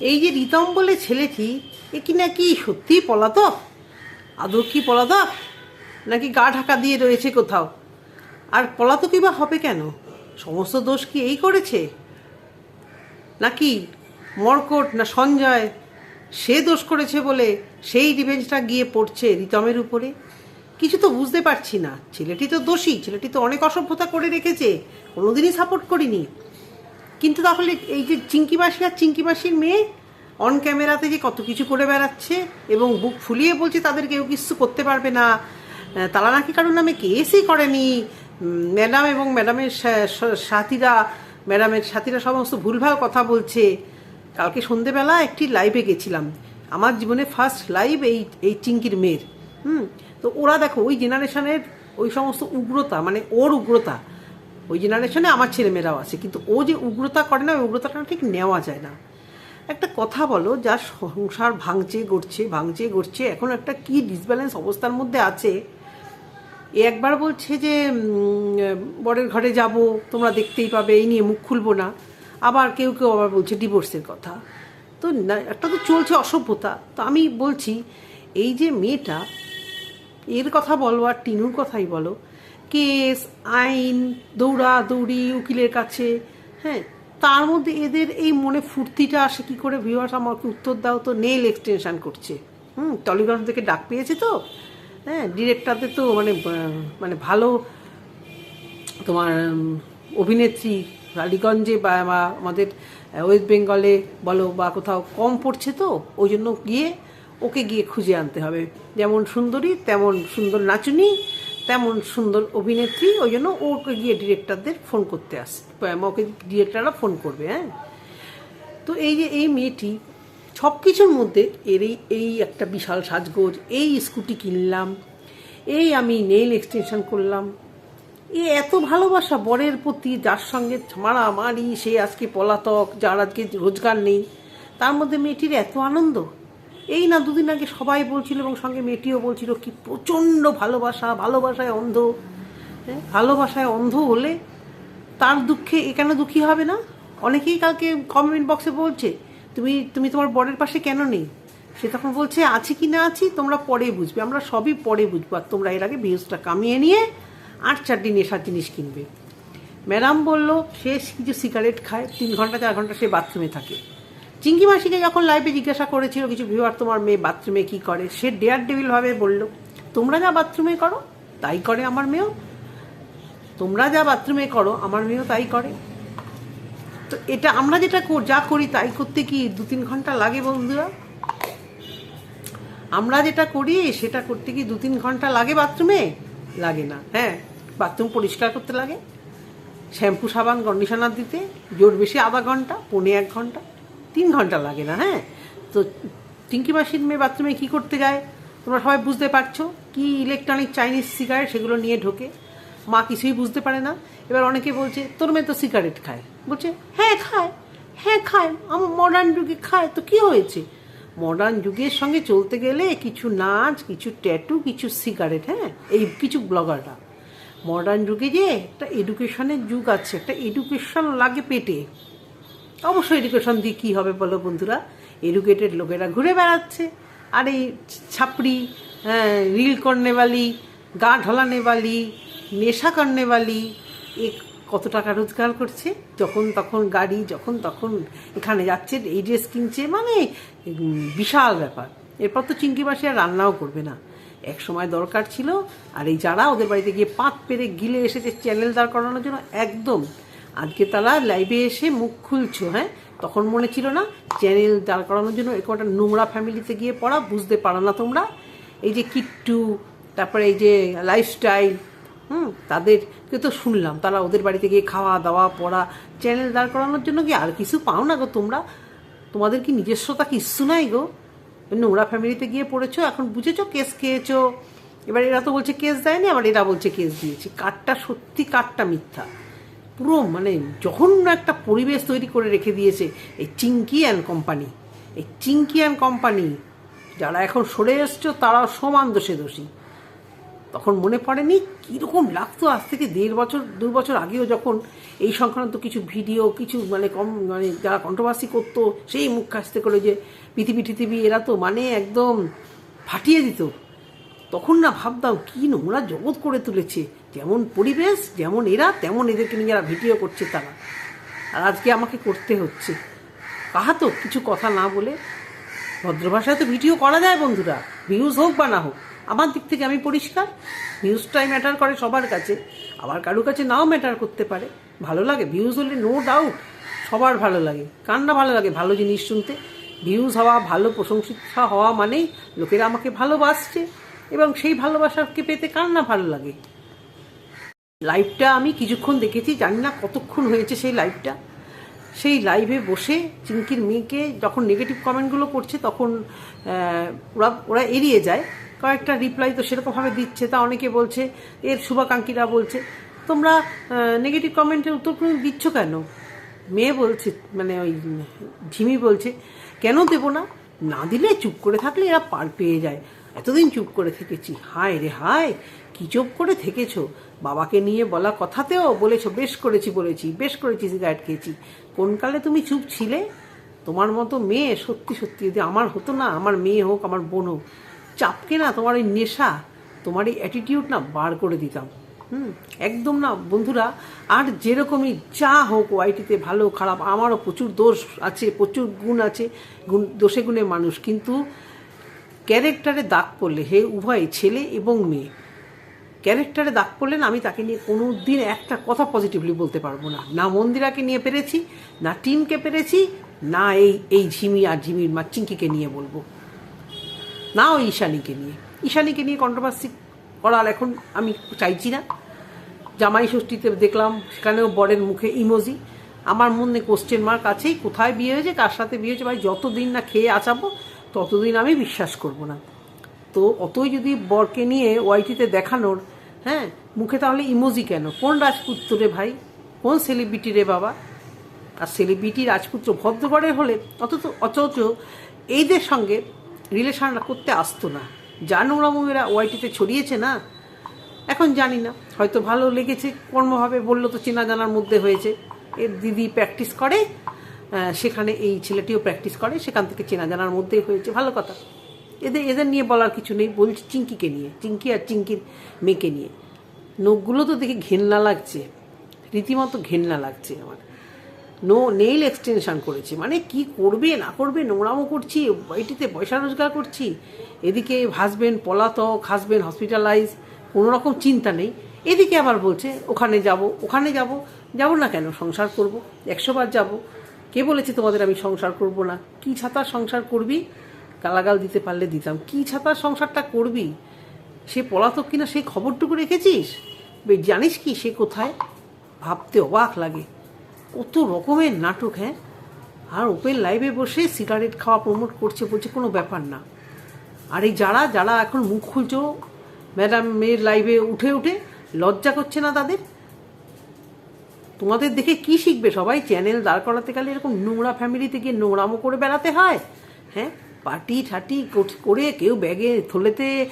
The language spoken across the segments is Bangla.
এই যে রিতম বলে ছেলেটি, এ কি নাকি সত্যিই পলাতক? আদৌ কি পলাতক? নাকি গা ঢাকা দিয়ে রয়েছে কোথাও? আর পলাতকই বা হবে কেন? সমস্ত দোষ কি এই করেছে? নাকি মর্কট না সঞ্জয় সে দোষ করেছে বলে সেই রিভেঞ্জটা গিয়ে পড়ছে রিতমের উপরে? কিছু তো বুঝতে পারছি না। ছেলেটি তো দোষী, ছেলেটি তো অনেক অসভ্যতা করে রেখেছে, কোনোদিনই সাপোর্ট করিনি। কিন্তু তাহলে এই যে চিঙ্কি মাসি আর চিঙ্কিবাসীর মেয়ে অন ক্যামেরাতে যে কত কিছু করে বেড়াচ্ছে এবং বুক ফুলিয়ে বলছে তাদের কেউ কিছু করতে পারবে না তারা নাকি কারোর নামে কেসই করেনি। ম্যাডাম এবং ম্যাডামের সাথীরা ম্যাডামের সাথীরা সমস্ত ভুলভাল কথা বলছে। কালকে সন্ধেবেলা একটি লাইভে গেছিলাম। আমার জীবনে ফার্স্ট লাইভ এই এই চিঙ্কির মেয়ের। হুম, তো ওরা দেখো ওই জেনারেশনের ওই সমস্ত উগ্রতা মানে ওর উগ্রতা ওই জেনারেশনে আমার ছেলেমেয়েরাও আছে, কিন্তু ও যে উগ্রতা করে না, ওই উগ্রতাটা ঠিক নেওয়া যায় না। একটা কথা বলো যার সংসার ভাঙছে গড়ছে ভাঙছে গড়ছে এখন একটা কি ডিসব্যালেন্স অবস্থার মধ্যে আছে? এ একবার বলছে যে বরের ঘরে যাব, তোমরা দেখতেই পাবে, এই নিয়ে মুখ খুলবো না। আবার কেউ কেউ আবার বলছে ডিভোর্সের কথা। তো একটা তো চলছে অসভ্যতা। তো আমি বলছি, এই যে মেয়েটা, এর কথা বলো আর টিনুর কথাই বলো কেস, আইন দৌড়া দৌড়ি উকিলের কাছে হ্যাঁ তার মধ্যে এদের এই মনে ফুর্তিটা আসে কি করে? ভিউয়ার্স আমাকে উত্তর দাও তো। নেল এক্সটেনশন করছে। হুম টলিগঞ্জ থেকে ডাক পেয়েছে তো? হ্যাঁ ডিরেক্টরদের তো মানে মানে ভালো, তোমার অভিনেত্রী রানীগঞ্জে বা বা আমাদের ওয়েস্ট বেঙ্গলে বলো বা কোথাও কম পড়ছে তো? ওই জন্য গিয়ে ওকে গিয়ে খুঁজে আনতে হবে। যেমন সুন্দরী, তেমন সুন্দর নাচুনি তেমন সুন্দর অভিনেত্রী ওই জন্য ওকে গিয়ে ডিরেক্টরদের ফোন করতে আসে। ওকে ডিরেক্টররা ফোন করবে হ্যাঁ? তো এই যে এই মেয়েটি সব কিছুর মধ্যে এর এই এই একটা বিশাল সাজগোজ, এই স্কুটি কিনলাম, এই আমি নেইল এক্সটেনশন করলাম। এ এত ভালোবাসা বরের প্রতি, যার সঙ্গে মারামারি, সে আজকে পলাতক, যার আজকে রোজগার নেই, তার মধ্যে মেয়েটির এত আনন্দ। এই না দুদিন আগে সবাই বলছিল এবং সঙ্গে মেয়েটিও বলছিল, কি প্রচণ্ড ভালোবাসা, ভালোবাসায় অন্ধ। হ্যাঁ ভালোবাসায় অন্ধ হলে তার দুঃখে এ কেন দুঃখী হবে না? অনেকেই কালকে কমেন্ট বক্সে বলছে, তুমি তুমি তোমার বরের পাশে কেন নেই? সে তখন বলছে, আছি কি না আছি, তোমরা পরে বুঝবে, আমরা সবই পরে বুঝব, আর তোমরা এর আগে ভিউজটা কামিয়ে নিয়ে আট চারটি নেশার জিনিস কিনবে। ম্যাডাম বলল, সে কিছু সিগারেট খায়, তিন ঘণ্টা, চার ঘণ্টা সে বাথরুমে থাকে। চিঙ্কি মাসিকে যখন লাইভে জিজ্ঞাসা করেছিল কিছু ভিউয়ার তোমার মেয়ে বাথরুমে কি করে? সে ডেয়ার ডেভিল ভাবে বলল, তোমরা যা বাথরুমে করো, তাই করে আমার মেয়েও। তোমরা যা বাথরুমে করো, আমার মেয়েও তাই করে। তো এটা আমরা যেটা যা করি তাই করতে কি দু তিন ঘণ্টা লাগে বন্ধুরা? আমরা যেটা করি, সেটা করতে কি দু তিন ঘণ্টা লাগে বাথরুমে লাগে না হ্যাঁ। বাথরুম পরিষ্কার করতে লাগে, শ্যাম্পু, সাবান কন্ডিশনার দিতে, জোর বেশি আধা ঘণ্টা, পৌনে এক ঘণ্টা। তিন ঘণ্টা লাগে না হ্যাঁ? তো টিঙ্কি মাসির মেয়ে বাথরুমে কী করতে যায়? তোমরা সবাই বুঝতে পারছ কি ইলেকট্রনিক চাইনিজ সিগারেট সেগুলো নিয়ে ঢোকে? মা কিছুই বুঝতে পারে না। এবার অনেকে বলছে, তোর মেয়ে তো সিগারেট খায়। বলছে হ্যাঁ খায়। হ্যাঁ খায়। আমার মডার্ন যুগে খায়। তো কি হয়েছে? মডার্ন যুগের সঙ্গে চলতে গেলে কিছু নাচ, কিছু ট্যাটু কিছু সিগারেট হ্যাঁ? এই কিছু ব্লগাররা। মডার্ন যুগে যে একটা এডুকেশনের যুগ আছে, একটা এডুকেশন লাগে পেটে। অবশ্যই এডুকেশন দিয়ে কী হবে বলো বন্ধুরা? এডুকেটেড লোকেরা ঘুরে বেড়াচ্ছে। আর এই ছাপড়ি রিল করনেওয়ালি গা ঢলানেওয়ালি নেশা করনেওয়ালি এ কত টাকা রোজগার করছে? যখন তখন গাড়ি, যখন তখন এখানে যাচ্ছে, এই ড্রেস কিনছে মানে বিশাল ব্যাপার। এরপর তো চিংকি মাসি আর রান্নাও করবে না। এক সময় দরকার ছিল, আর এই যারা ওদের বাড়িতে গিয়ে পাত পেরে গিলে এসেছে চ্যানেল দাঁড় করানোর জন্য, একদম আজকে তারা লাইভে এসে মুখ খুলছো হ্যাঁ? তখন মনে ছিল না চ্যানেল দাঁড় করানোর জন্য এরকম একটা নোংরা ফ্যামিলিতে গিয়ে পড়া, বুঝতে পারো না তোমরা। এই যে কিট্টু, তারপরে এই যে লাইফস্টাইল হুম তাদেরকে তো শুনলাম, তারা ওদের বাড়িতে গিয়ে খাওয়া দাওয়া, পড়া চ্যানেল দাঁড় করানোর জন্য কি আর কিছু পাও না গো তোমরা? তোমাদের কি নিজস্বতা কিচ্ছু নাই গো? নোংরা ফ্যামিলিতে গিয়ে পড়েছো, এখন বুঝেছ কেস খেয়েছো? এবার এরা তো বলছে কেস দেয়নি, আবার এরা বলছে কেস দিয়েছে। কাঠটা সত্যি কাঠটা মিথ্যা। পুরো মানে জঘন্য একটা পরিবেশ তৈরি করে রেখে দিয়েছে এই চিঙ্কি অ্যান্ড কোম্পানি। এই চিঙ্কি অ্যান্ড কোম্পানি, যারা এখন সরে এসছো, তারা সমান দোষে দোষী। তখন মনে পড়েনি কীরকম লাগতো আজ থেকে দেড় বছর দু বছর আগেও যখন এই সংক্রান্ত কিছু ভিডিও, কিছু মানে কম মানে যারা কন্ট্রোভার্সি করতো, সেই মুখ কাছতে করে যে পৃথিবী পৃথিবী এরা তো মানে একদম ফাটিয়ে দিত। তখন না ভাবতাম কী নোংরা জগৎ করে তুলেছে। যেমন পরিবেশ, যেমন এরা, তেমন এদেরকে নিয়ে যারা ভিডিও করছে তারা। আর আজকে আমাকে করতে হচ্ছে। কাহা তো কিছু কথা না বলে? ভদ্র ভাষায় তো ভিডিও করা যায় বন্ধুরা। ভিউজ হোক বা না হোক, আমার দিক থেকে আমি পরিষ্কার। ভিউজটাই ম্যাটার করে সবার কাছে। আবার কারোর কাছে নাও ম্যাটার করতে পারে। ভালো লাগে। ভিউজ হলে নো ডাউট সবার ভালো লাগে। কার না ভালো লাগে? ভালো জিনিস শুনতে। ভিউজ হওয়া, ভালো প্রশংসিতা হওয়া মানেই লোকেরা আমাকে ভালোবাসছে। এবং সেই ভালোবাসাকে পেতে কার না ভালো লাগে? লাইভটা আমি কিছুক্ষণ দেখেছি, জানি না কতক্ষণ হয়েছে সেই লাইভটা সেই লাইভে বসে চিঙ্কির মেয়েকে যখন নেগেটিভ কমেন্টগুলো করছে, তখন ওরা ওরা এড়িয়ে যায়। কয়েকটা রিপ্লাই তো সেরকমভাবে দিচ্ছে। তা অনেকে বলছে, এর শুভাকাঙ্ক্ষীরা বলছে, তোমরা নেগেটিভ কমেন্টের উত্তর দিচ্ছ কেন? মেয়ে বলছে মানে ওই ঝিমি বলছে, কেন দেবো না? না দিলে চুপ করে থাকলে এরা পার পেয়ে যায়। এতদিন চুপ করে থেকেছি। হায় রে হায়, কি চুপ করে থেকেছো? বাবাকে নিয়ে বলা কথাতেও বলেছ, বেশ করেছি, বলেছি, বেশ করেছি, সিগারেট খেয়েছি। কোন কালে তুমি চুপ ছিলে? তোমার মতো মেয়ে সত্যি সত্যি যদি আমার হতো না, আমার মেয়ে হোক, আমার বোন হোক, চাপকে না তোমার এই নেশা, তোমার এই অ্যাটিটিউড না বার করে দিতাম। হুম, একদম না, বন্ধুরা, আর যেরকমই যা হোক ওয়াইটিতে ভালো, খারাপ, আমারও প্রচুর দোষ আছে, প্রচুর গুণ আছে, গুণ, দোষে গুণে মানুষ। কিন্তু ক্যারেক্টারে দাগ পড়লে, হে উভয় ছেলে এবং মেয়ে ক্যারেক্টারে দাগ পড়লেন আমি তাকে নিয়ে কোনো দিন একটা কথা পজিটিভলি বলতে পারব না। না মন্দিরাকে নিয়ে পেরেছি, না টিমকে পেরেছি, না এই এই ঝিমি আর ঝিমির মা চিঙ্কিকে নিয়ে বলব। না ওই ঈশানীকে নিয়ে। ঈশানীকে নিয়ে কন্ট্রোভার্সি করার এখন আমি চাইছি না। জামাই ষষ্ঠীতে দেখলাম সেখানেও বরের মুখে ইমোজি আমার মনে কোশ্চেন মার্ক আছেই, কোথায় বিয়ে হয়েছে, কার সাথে বিয়ে হয়েছে, ভাই যতদিন না খেয়ে আচাবো ততদিন আমি বিশ্বাস করব না। তো অতই যদি বরকে নিয়ে ওয়াইটিতে দেখানোর হ্যাঁ মুখে তাহলে ইমোজি কেন? কোন রাজপুত্র রে ভাই? কোন সেলিব্রিটি রে বাবা? আর সেলিব্রিটি রাজপুত্র ভদ্রগড়ের হলে অথচ অথচ এইদের সঙ্গে রিলেশন করতে আসতো না। যা নোংরামুঙেরা ওয়াইটিতে ছড়িয়েছে না? এখন জানি না। হয়তো ভালো লেগেছে, কর্মভাবে বলল তো চেনা জানার মধ্যে হয়েছে। এর দিদি প্র্যাকটিস করে সেখানে এই ছেলেটিও প্র্যাকটিস করে, সেখান থেকে চেনা জানার মধ্যেই হয়েছে। ভালো কথা। এদের এদের নিয়ে বলার কিছু নেই, বলছি চিঙ্কিকে নিয়ে চিঙ্কি আর চিঙ্কির মেয়েকে নিয়ে। নখগুলো তো দেখে ঘেন্না লাগছে, রীতিমতো ঘেন্না লাগছে আমার। নো নেইল এক্সটেনশন করেছে মানে কি করবে, না করবে, নোংরামো করছি, বাড়িটিতে পয়সা রোজগার করছি, এদিকে হাজবেন্ড পলাতক হাজবেন্ড হসপিটালাইজ কোনো রকম চিন্তা নেই। এদিকে আবার বলছে, ওখানে যাব ওখানে যাব যাব না কেন, সংসার করব একশোবার যাব। কে বলেছে তোমাদের আমি সংসার করব না? কি ছাতার সংসার করবি? গালাগাল দিতে পারলে দিতাম। কি ছাতার সংসারটা করবি? সে পলাতক কিনা সেই খবরটুকু রেখেছিস? জানিস কি সে কোথায়? ভাবতে অবাক লাগে। কত রকমের নাটক হ্যাঁ? আর ওপেন লাইভে বসে সিগারেট খাওয়া প্রমোট করছে বলছে, কোনো ব্যাপার না। আর এই যারা যারা এখন মুখ খুলছো, ম্যাডাম মেয়ের লাইভে উঠে উঠে, লজ্জা করছে না তাদের? তোমাদের দেখে কি শিখবে সবাই? চ্যানেল দাঁড় করাতে গেলে এরকম নোংরা ফ্যামিলিতে গিয়ে নোংরামো করে বেড়াতে হয় হ্যাঁ? পার্টি ঠাটি কর- কেউ ব্যাগে থলেতে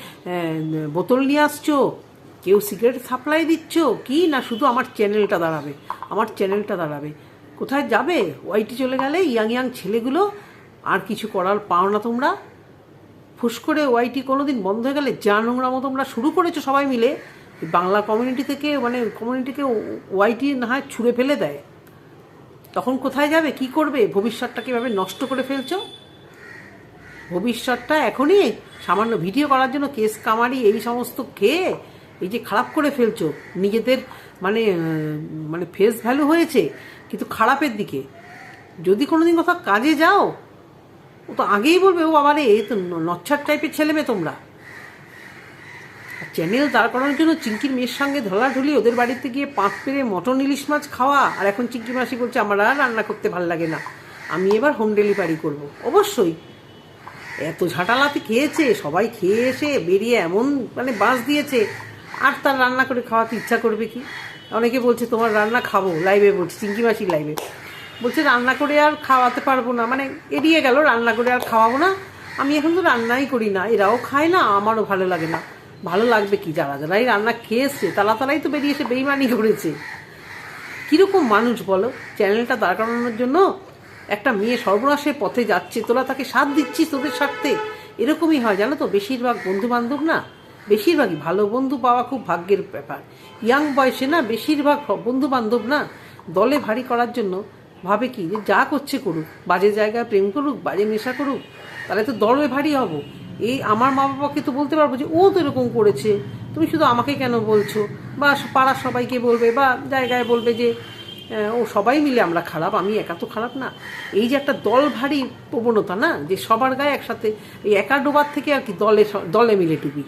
বোতল নিয়ে আসছো? কেউ সিগারেট সাপ্লাই দিচ্ছ? কি? না, শুধু আমার চ্যানেলটা দাঁড়াবে। আমার চ্যানেলটা দাঁড়াবে। কোথায় যাবে? ওয়াইটি চলে গেলে ইয়াং ইয়াং ছেলেগুলো, আর কিছু করার পাও না তোমরা? ফুস করে ওয়াইটি কোনোদিন বন্ধ হয়ে গেলে যা নোংরামো তোমরা শুরু করেছ সবাই মিলে বাংলা কমিউনিটি থেকে মানে কমিউনিটিকে ওয়াইটি না হয় ছুঁড়ে ফেলে দেয়। তখন কোথায় যাবে? কি করবে? ভবিষ্যৎটা কীভাবে নষ্ট করে ফেলছো? ভবিষ্যৎটা এখনই সামান্য ভিডিও করার জন্য কেস কামারি, এই সমস্ত খেয়ে এই যে খারাপ করে ফেলছো, নিজেদের মানে মানে ফেস ভ্যালু হয়েছে, কিন্তু খারাপের দিকে। যদি কোনো দিন কোথাও কাজে যাও, ও তো আগেই বলবে, ও বাবা রে এ তো নচ্ছার টাইপের ছেলে মেয়ে তোমরা। চ্যানেল দাঁড় করানোর জন্য চিঙ্কির মেয়ের সঙ্গে ধলাঢুলি ওদের বাড়িতে গিয়ে পাঁচ পেরে মটন ইলিশ মাছ খাওয়া, আর এখন চিঙ্কি মাসি বলছে, আমার আর রান্না করতে ভালো লাগে না। আমি এবার হোম ডেলিভারি করব। অবশ্যই। এত ঝাঁটালাতে খেয়েছে, সবাই খেয়ে এসে বেরিয়ে এমন মানে বাস দিয়েছে, আর তার রান্না করে খাওয়াতে ইচ্ছা করবে কি? অনেকে বলছে, তোমার রান্না খাব লাইভে বলছে চিঙ্কি মাসি লাইভে বলছে, রান্না করে আর খাওয়াতে পারব না। মানে এড়িয়ে গেল, রান্না করে আর খাওয়াবো না। আমি এখন তো রান্নাই করি না, এরাও খায় না, আমারও ভালো লাগে না। ভালো লাগবে কি? যারা যারা এই রান্না খেয়েছে তারা তারাই তো বেরিয়ে এসে বেইমানি করেছে। কীরকম মানুষ বলো? চ্যানেলটা দাঁড় করানোর জন্য একটা মেয়ে সর্বনাশের পথে যাচ্ছে, তোরা তাকে সাথ দিচ্ছিস তোদের স্বার্থে? এরকমই হয়, জানো তো? বেশিরভাগ বন্ধু বান্ধব না, বেশিরভাগই ভালো বন্ধু পাওয়া খুব ভাগ্যের ব্যাপার। ইয়াং বয়সে না, বেশিরভাগ বন্ধু বান্ধব না, দলে ভারী করার জন্য ভাবে কি যে যা করছে করুক, বাজে জায়গায় প্রেম করুক, বাজে নেশা করুক, তাহলে তো দলে ভারী হব। এই আমার মা বাবাকে তো বলতে পারব যে, ও তো এরকম করেছে। তুমি শুধু আমাকে কেন বলছো? বা পাড়ার সবাইকে বলবে বা জায়গায় বলবে যে ও সবাই মিলে আমরা খারাপ, আমি একা তো খারাপ না। এই যে একটা দল ভারী প্রবণতা না, যে সবার গায়ে একসাথে, এই একা ডোবার থেকে আর কি দলে দলে মিলে ডুবি।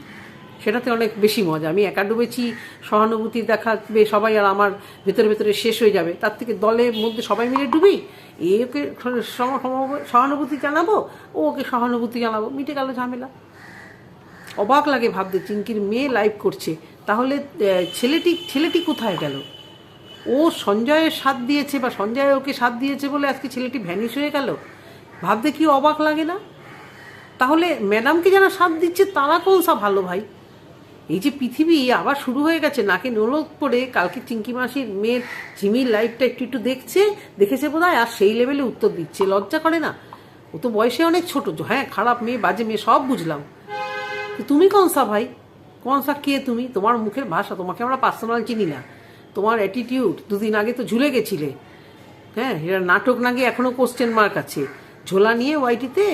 সেটাতে অনেক বেশি মজা। আমি একা ডুবেছি, সহানুভূতি দেখাবে সবাই আর আমার ভেতরে ভেতরে শেষ হয়ে যাবে। তার থেকে দলের মধ্যে সবাই মিলে ডুবি, এ ওকে সম- সম- সহানুভূতি জানাব, ও ওকে সহানুভূতি জানাব। মিটে গেল ঝামেলা। অবাক লাগে ভাবতে চিঙ্কির মেয়ে লাইভ করছে। তাহলে ছেলেটি ছেলেটি কোথায় গেল? ও সঞ্জয়ের সাথ দিয়েছে বা সঞ্জয় ওকে সাথ দিয়েছে বলে আজকে ছেলেটি ভ্যানিশ হয়ে গেল? ভাবতে কি অবাক লাগে না? তাহলে ম্যাডামকে যারা সাথ দিচ্ছে, তারা কোন সা ভালো ভাই? এই যে পৃথিবী আবার শুরু হয়ে গেছে, নাকে নোলক পড়ে কালকে চিঙ্কি মাসির মেয়ের ঝিমির লাইফটা একটু একটু দেখছে, দেখেছে বোধ আর সেই লেভেলে উত্তর দিচ্ছে। লজ্জা করে না? ও তো বয়সে অনেক ছোট হ্যাঁ খারাপ মেয়ে, বাজে মেয়ে, সব বুঝলাম। তুমি কোন সা ভাই? কোন সা কে তুমি? তোমার মুখের ভাষা, তোমাকে আমরা পার্সোনাল চিনি না। তোমার অ্যাটিটিউড দুদিন আগে তো ঝুলে গেছিলে। হ্যাঁ এটা নাটক নাগে এখনও কোশ্চেন মার্ক আছে। ঝোলা নিয়ে ওয়াইটিতে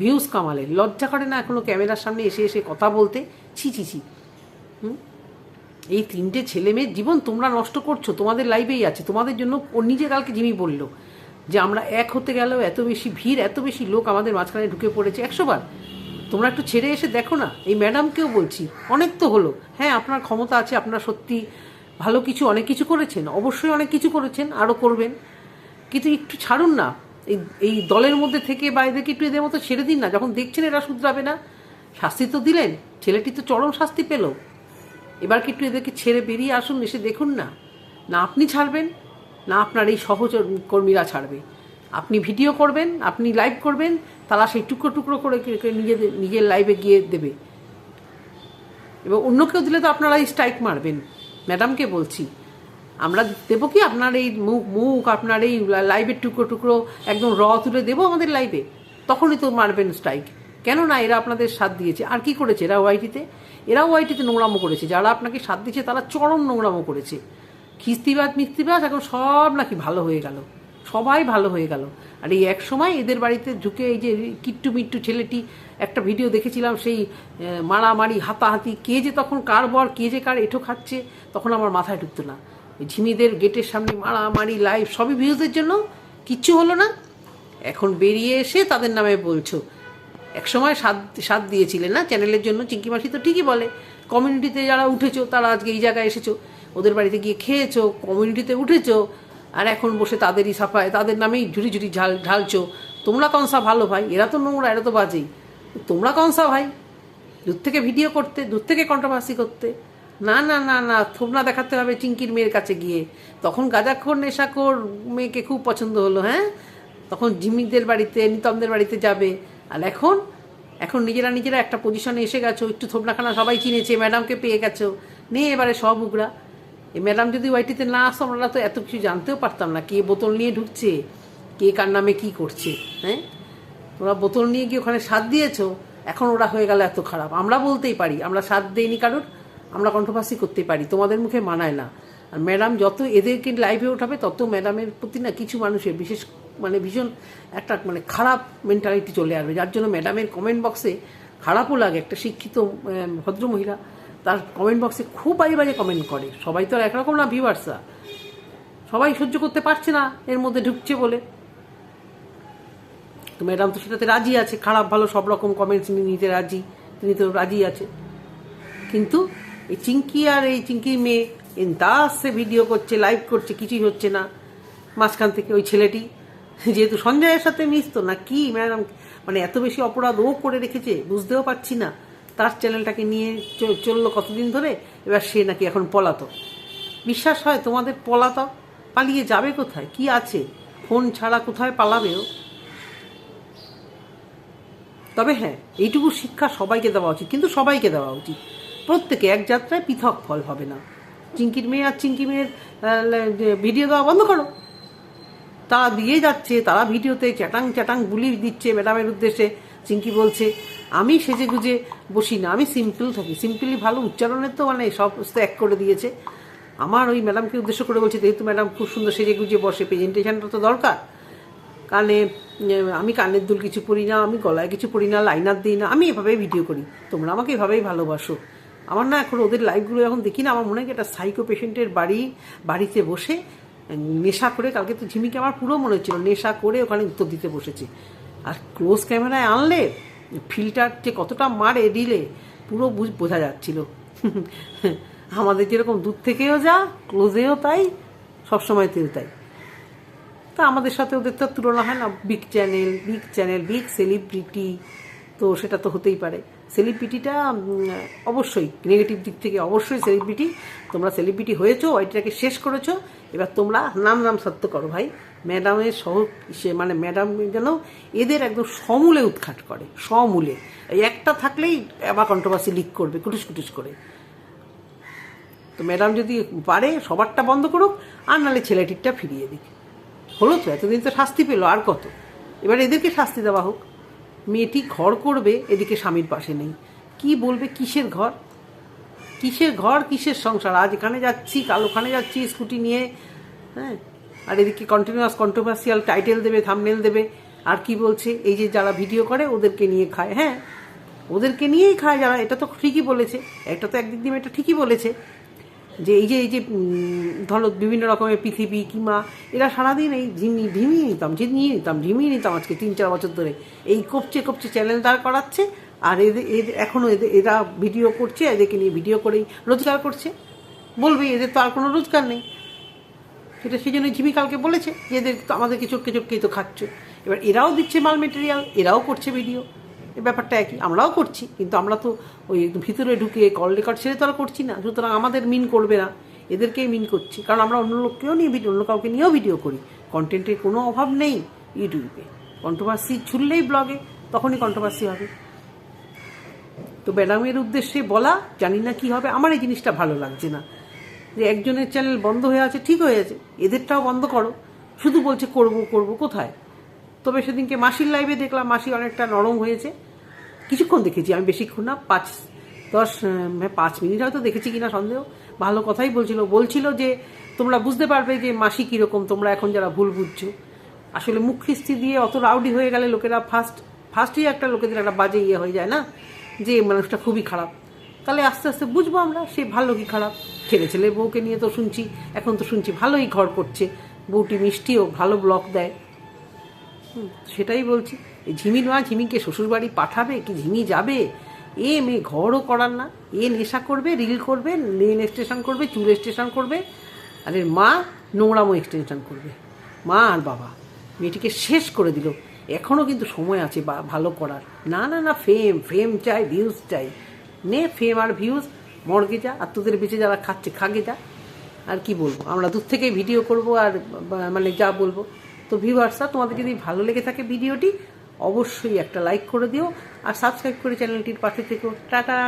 ভিউজ কামালে। লজ্জা করে না এখনও ক্যামেরার সামনে এসে এসে কথা বলতে? ছি ছি ছি। হুম? এই তিনটে ছেলে মেয়ের জীবন তোমরা নষ্ট করছ, তোমাদের লাইফেই আছে। তোমাদের জন্য ও নিজে কালকে জিমি বলল যে আমরা এক হতে গেলেও এত বেশি ভিড়, এত বেশি লোক আমাদের মাঝখানে ঢুকে পড়েছে একশো বার। তোমরা একটু ছেড়ে এসে দেখো না, এই ম্যাডামকেও বলছি, অনেক তো হলো। হ্যাঁ আপনার ক্ষমতা আছে, আপনার সত্যি ভালো কিছু, অনেক কিছু করেছেন, অবশ্যই অনেক কিছু করেছেন, আরও করবেন। কিন্তু একটু ছাড়ুন না। এই এই দলের মধ্যে থেকে বা এদেরকে একটু এদের মতো ছেড়ে দিন না। যখন দেখছেন এরা শুধরাবে না, শাস্তি তো দিলেন, ছেলেটি তো চরম শাস্তি পেল। এবার কি একটু এদেরকে ছেড়ে বেরিয়ে আসুন, এসে দেখুন না। না আপনি ছাড়বেন, না আপনার এই সহজ কর্মীরা ছাড়বে। আপনি ভিডিও করবেন, আপনি লাইভ করবেন, তারা সেই টুকরো টুকরো করে নিজেদের, নিজের লাইভে গিয়ে দেবে। এবং অন্য কেউ দিলে তো আপনারা স্ট্রাইক মারবেন। ম্যাডামকে বলছি, আমরা দেবো কি আপনার এই মুখ মুখ, আপনার এই লাইভের টুকরো টুকরো একদম র তুলে দেবো আমাদের লাইভে? তখনই তো মারবেন স্ট্রাইক কেন না, এরা আপনাদের সাথ দিয়েছে। আর কি করেছে এরা ওয়াইটিতে? এরা ওয়াইটিতে নোংরামো করেছে। যারা আপনাকে সাথ দিয়েছে তারা চরম নোংরামো করেছে। খিস্তিবাজ মিস্তিবাজ এখন সব নাকি ভালো হয়ে গেল। সবাই ভালো হয়ে গেল। আর এই এক সময় এদের বাড়িতে ঢুকে এই যে কিট্টু মিট্টু ছেলেটি, একটা ভিডিও দেখেছিলাম, সেই মারামারি, হাতাহাতি, কে যে তখন কার বর, কে যে কার এঁঠো খাচ্ছে, তখন আমার মাথায় ঢুকতো না। ঝিমিদের গেটের সামনে মারামারি লাইভ সবই ভিউজের জন্য, কিচ্ছু হলো না। এখন বেরিয়ে এসে তাদের নামে বলছো। একসময় সাথ সাথ দিয়েছিলেন না, চ্যানেলের জন্য, চিঙ্কি মাসি তো ঠিকই বলে কমিউনিটিতে যারা উঠেছো, তারা আজকে এই জায়গায় এসেছ, ওদের বাড়িতে গিয়ে খেয়েছো কমিউনিটিতে উঠেছো আর এখন বসে তাদেরই সাফায়, তাদের নামেই ঝুড়ি ঝুড়ি ঝাল, ঢালছো। তোমরা কনসা ভালো ভাই? এরা তো নোংরা, এরা তো বাজেই তোমরা কনসা ভাই? দূর থেকে ভিডিও করতে, দূর থেকে কন্ট্রোভার্সি করতে। না না না না, থোবনা দেখাতে হবে চিঙ্কির মেয়ের কাছে গিয়ে। তখন গাঁজাখোর, নেশাখোর মেয়েকে খুব পছন্দ হলো হ্যাঁ? তখন জিমিদের বাড়িতে, নিতমদের বাড়িতে যাবে। আর এখন? এখন নিজেরা নিজেরা একটা পজিশনে এসে গেছো, একটু থোবনাখানা সবাই চিনেছে ম্যাডামকে পেয়ে গেছো। নে এবারে সব উগরা। এই ম্যাডাম যদি ওয়াইটিতে না আসতো, আমরা তো এত কিছু জানতেও পারতাম না কে বোতল নিয়ে ঢুকছে, কে কার নামে কি করছে হ্যাঁ? তোমরা বোতল নিয়ে গিয়ে ওখানে স্বাদ দিয়েছ, এখন ওরা হয়ে গেল এত খারাপ। আমরা বলতেই পারি, আমরা স্বাদ দেইনি কারোর, আমরা কন্ট্রোভার্সি করতে পারি, তোমাদের মুখে মানায় না। আর ম্যাডাম যত এদেরকে লাইভে ওঠাবে, তত ম্যাডামের প্রতি না কিছু মানুষের বিশেষ মানে ভীষণ একটা মানে খারাপ মেন্টালিটি চলে আসবে। যার জন্য ম্যাডামের কমেন্ট বক্সে খারাপও লাগে। একটা শিক্ষিত ভদ্রমহিলা তার কমেন্ট বক্সে খুব বাজে বাজে কমেন্ট করে। সবাই তো আর একরকম না ভিউয়ার্সরা সবাই সহ্য করতে পারছে না, এর মধ্যে ঢুকছে বলে। তো ম্যাডাম তো সেটাতে রাজি আছে, খারাপ, ভালো, সব রকম কমেন্টস নিতে রাজি, তিনি তো রাজি আছে। কিন্তু এই চিঙ্কি আর এই চিঙ্কির মেয়ে দাসে ভিডিও করছে লাইভ করছে, কিছুই হচ্ছে না। মাঝখান থেকে ওই ছেলেটি, যেহেতু সঞ্জয়ের সাথে মিশতো, না কি ম্যাডাম মানে এত বেশি অপরাধ ও করে রেখেছে, বুঝতেও পারছি না। তার চ্যানেলটাকে নিয়ে চলল কতদিন ধরে, এবার সে নাকি এখন পলাতক। বিশ্বাস হয় তোমাদের পলাতক? পালিয়ে যাবে কোথায়? কি আছে? ফোন ছাড়া কোথায় পালাবে ও? তবে হ্যাঁ এইটুকু শিক্ষা সবাইকে দেওয়া উচিত, কিন্তু সবাইকে দেওয়া উচিত। প্রত্যেকে এক যাত্রায় পৃথক ফল হবে না। চিঙ্কির মেয়ে আর চিঙ্কি মেয়ের ভিডিও দেওয়া বন্ধ করো। তারা দিয়ে যাচ্ছে, তারা ভিডিওতে চ্যাটাং চ্যাটাং বুলি দিচ্ছে ম্যাডামের উদ্দেশ্যে। চিঙ্কি বলছে, আমি সেজে গুজে বসি না, আমি সিম্পল থাকি। সিম্পলি ভালো, উচ্চারণের তো মানে সমস্ত এক করে দিয়েছে। আমার ওই ম্যাডামকে উদ্দেশ্য করে বলছে, যেহেতু ম্যাডাম খুব সুন্দর সেজে গুজে বসে প্রেজেন্টেশনটা তো দরকার। কানে আমি কানের দুল কিছু পরি না, আমি গলায় কিছু পরি না লাইনার দিই না, আমি এভাবেই ভিডিও করি। তোমরা আমাকে এভাবেই ভালোবাসো। আমার না এখন ওদের লাইভগুলো এখন দেখি না, আমার মনে হয় একটা সাইকো পেশেন্টের বাড়ি, বাড়িতে বসে নেশা করে, কালকে তো ঝিমিকে আমার পুরো মনে হচ্ছিল, নেশা করে ওখানে উত্তর দিতে বসেছে। আর ক্লোজ ক্যামেরায় আনলে, ফিল্টার যে কতটা মারে দিলে, পুরো বুঝ বোঝা যাচ্ছিল। আমাদের যেরকম দূর থেকেও যা, ক্লোজেও তাই সবসময়তেও তাই। তা আমাদের সাথে ওদের তো তুলনা হয় না। Big channel big channel, big celebrity, তো সেটা তো হতেই পারে। সেলিব্রিটিটা অবশ্যই নেগেটিভ দিক থেকে অবশ্যই সেলিব্রিটি তোমরা সেলিব্রিটি হয়েছো, ওইটাকে শেষ করেছ। এবার তোমরা নাম নাম সত্য করো ভাই। ম্যাডামের সহ সে মানে ম্যাডাম যেন এদের একদম সমূলে উৎখাট করে, সমূলে। একটা থাকলেই আবার কন্ট্রোভার্সি লিক করবে, কুটুস কুটুস করে। তো ম্যাডাম যদি পারে, সবারটা বন্ধ করুক, আর নাহলে ছেলেটিরটা ফিরিয়ে দিক। হলো তো, এতদিন তো শাস্তি পেল, আর কত? এবার এদেরকে শাস্তি দেওয়া হোক। মেয়েটি ঘর করবে এদিকে স্বামীর পাশে নেই। কি বলবে? কিসের ঘর? কিসের ঘর? কিসের সংসার? আজ এখানে যাচ্ছি, কাল ওখানে যাচ্ছি, স্কুটি নিয়ে হ্যাঁ? আর এদিকে কন্টিনিউয়াস কন্ট্রোভার্সিয়াল টাইটেল দেবে থামনেল দেবে। আর কি বলছে? এই যে যারা ভিডিও করে, ওদেরকে নিয়ে খায় হ্যাঁ? ওদেরকে নিয়েই খায় যারা, এটা তো ঠিকই বলেছে। একটা তো একদিক দিয়ে এটা ঠিকই বলেছে। যে এই যে এই যে ধরো বিভিন্ন রকমের পৃথিবী, কিমা, এরা সারাদিন এই ঝিমি ঢিমিয়ে নিতাম, ঝিমিয়ে নিতাম ঝিমিয়ে নিতাম আজকে তিন, চার বছর ধরে। এই কপচে কপচে চ্যানেল দাঁড় করাচ্ছে, আর এদের এদের এখনও এদের এরা ভিডিও করছে, এদেরকে নিয়ে ভিডিও করেই রোজগার করছে। বলবে এদের তো আর কোনো রোজগার নেই। সেটা সেই জন্য ঝিমি কালকে বলেছে যে, এদের তো আমাদেরকে চটকে চটকেই তো খাচ্ছে। এবার এরাও দিচ্ছে মাল মেটেরিয়াল এরাও করছে ভিডিও এই ব্যাপারটা একই। আমরাও করছি, কিন্তু আমরা তো ওই ভিতরে ঢুকে কল রেকর্ড ছেড়ে তো আর করছি না। সুতরাং আমাদের মিন করবে না। এদেরকেই মিন করছি। কারণ আমরা অন্য লোককেও নিয়ে ভিডিও অন্য কাউকে নিয়েও ভিডিও করি। কন্টেন্টের কোনো অভাব নেই ইউটিউবে। কন্ট্রোভার্সি ছুড়লেই ব্লগে তখনই কন্ট্রোভার্সি হবে। তো ম্যাডামের উদ্দেশ্যে বলা, জানি না কি হবে। আমার এই জিনিসটা ভালো লাগছে না। যে একজনের চ্যানেল বন্ধ হয়ে আছে, ঠিক হয়ে আছে। এদেরটাও বন্ধ করো। শুধু বলছে করব করব, কোথায়? তবে সেদিনকে মাসির লাইভে দেখলাম, মাসি অনেকটা নরম হয়েছে। কিছুক্ষণ দেখেছি আমি বেশিক্ষণ না পাঁচ দশ হ্যাঁ, পাঁচ মিনিট হয়তো দেখেছি কিনা সন্দেহ। ভালো কথাই বলছিল। বলছিল যে তোমরা বুঝতে পারবে যে মাসি কীরকম তোমরা এখন যারা ভুল বুঝছ। আসলে মুখ খিস্তি দিয়ে অত রাউডি হয়ে গেলে লোকেরা ফার্স্ট ফার্স্টই একটা লোকেদের একটা বাজে ইয়ে হয়ে যায় না যে মানুষটা খুবই খারাপ। তাহলে আস্তে আস্তে বুঝব আমরা সে ভালো কি খারাপ? ছেলে ছেলে বউকে নিয়ে তো শুনছি এখন তো শুনছি ভালোই ঘর করছে বউটি মিষ্টিও ভালো ব্লক দেয়। সেটাই বলছি। এই ঝিমি নয়, ঝিমিকে শ্বশুরবাড়ি পাঠাবে কি ঝিমি যাবে? এ মেয়ে ঘরও করার না। এ নেশা করবে, রিল করবে নেন এক্সটেনশন করবে চুল এক্সটেনশন করবে, আর এর মা নোংরামো এক্সটেনশন করবে। মা আর বাবা। মেয়েটিকে শেষ করে দিল। এখনও কিন্তু সময় আছে ভালো করার। না না না ফেম ফেম চাই ভিউজ চাই। নে ফেম আর ভিউজ মর্গে যা আর তোদের বেঁচে যারা খাচ্ছে, খাগে যা। আর কি বলব? আমরা দূর থেকেই ভিডিও করব আর মানে যা বলব। তো ভিউ ভিউয়ার্সরা তোমাদের যদি ভালো লেগে থাকে ভিডিওটি অবশ্যই একটা লাইক করে দিও আর সাবস্ক্রাইব করে চ্যানেলটির পাশে থেকো টাটা!